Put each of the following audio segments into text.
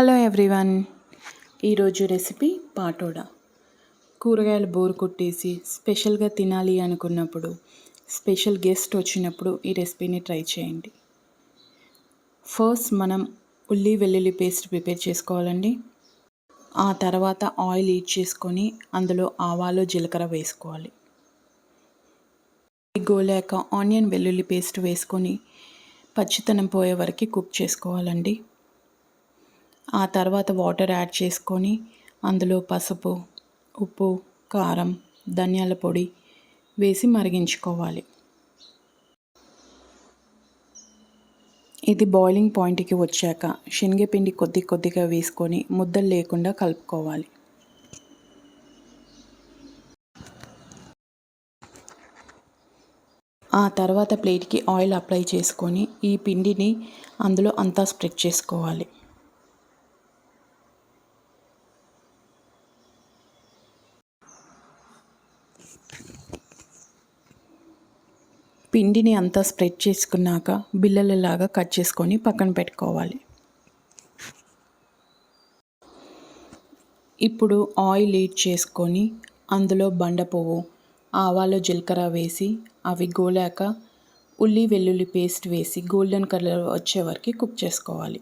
Hello everyone ఈరోజు recipe patoda. కూరగాయలు bore కొట్టేసి స్పెషల్గా తినాలి అనుకున్నప్పుడు స్పెషల్ గెస్ట్ వచ్చినప్పుడు ఈ రెసిపీని ట్రై చేయండి. ఫస్ట్ మనం ఉల్లి వెల్లుల్లి పేస్ట్ ప్రిపేర్ చేసుకోవాలండి. ఆ తర్వాత ఆయిల్ హీట్ చేసుకొని అందులో ఆవాలు జీలకర్ర వేసుకోవాలి. గోలాక ఆనియన్ వెల్లుల్లి పేస్ట్ వేసుకొని పచ్చితనం పోయే వరకు కుక్ చేసుకోవాలండి. ఆ తర్వాత వాటర్ యాడ్ చేసుకొని అందులో పసుపు ఉప్పు కారం ధనియాల పొడి వేసి మరిగించుకోవాలి. ఇది బాయిలింగ్ పాయింట్కి వచ్చాక శనగపిండి కొద్ది కొద్దిగా వేసుకొని ముద్దలు లేకుండా కలుపుకోవాలి. ఆ తర్వాత ప్లేట్కి ఆయిల్ అప్లై చేసుకొని ఈ పిండిని అందులో అంతా స్ప్రెడ్ చేసుకోవాలి. పిండిని అంతా స్ప్రెడ్ చేసుకున్నాక బిల్లలలాగా కట్ చేసుకొని పక్కన పెట్టుకోవాలి. ఇప్పుడు ఆయిల్ హీట్ చేసుకొని అందులో బండ పువ్వు ఆవాలు జీలకర్ర వేసి అవి గోలాక ఉల్లి వెల్లుల్లి పేస్ట్ వేసి గోల్డెన్ కలర్ వచ్చే వరకు కుక్ చేసుకోవాలి.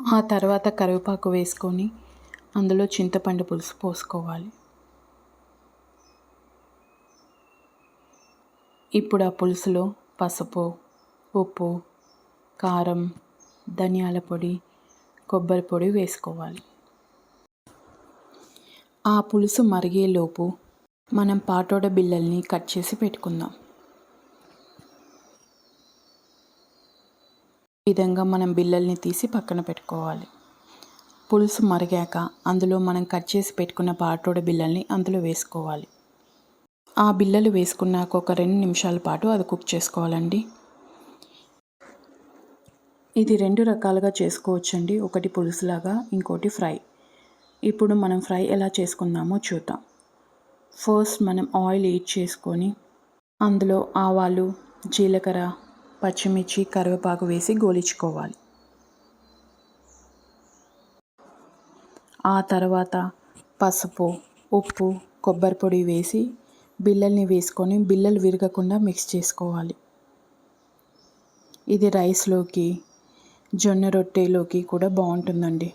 ఆ తర్వాత కరివేపాకు వేసుకొని అందులో చింతపండు పులుసు పోసుకోవాలి. ఇప్పుడు ఆ పులుసులో పసుపు ఉప్పు కారం ధనియాల పొడి కొబ్బరి పొడి వేసుకోవాలి. ఆ పులుసు మరిగేలోపు మనం పాటోడ బిళ్ళల్ని కట్ చేసి పెట్టుకుందాం. ఈ విధంగా మనం బిళ్ళల్ని తీసి పక్కన పెట్టుకోవాలి. పులుసు మరిగాక అందులో మనం కట్ చేసి పెట్టుకున్న పాటోడ బిళ్ళల్ని అందులో వేసుకోవాలి. ఆ బిల్లలు వేసుకున్నాక ఒక రెండు నిమిషాల పాటు అది కుక్ చేసుకోవాలండి. ఇది రెండు రకాలుగా చేసుకోవచ్చండి. ఒకటి పులుసులాగా ఇంకోటి ఫ్రై. ఇప్పుడు మనం ఫ్రై ఎలా చేసుకుందామో చూద్దాం. ఫస్ట్ మనం ఆయిల్ హీట్ చేసుకొని అందులో ఆవాలు జీలకర్ర పచ్చిమిర్చి కరివేపాకు వేసి గోలించుకోవాలి. ఆ తర్వాత పసుపు ఉప్పు కొబ్బరి పొడి వేసి బిళ్ళల్ని వేసుకొని బిళ్ళలు విరగకుండా మిక్స్ చేసుకోవాలి. ఇది రైస్లోకి జొన్న రొట్టెలోకి కూడా బాగుంటుందండి.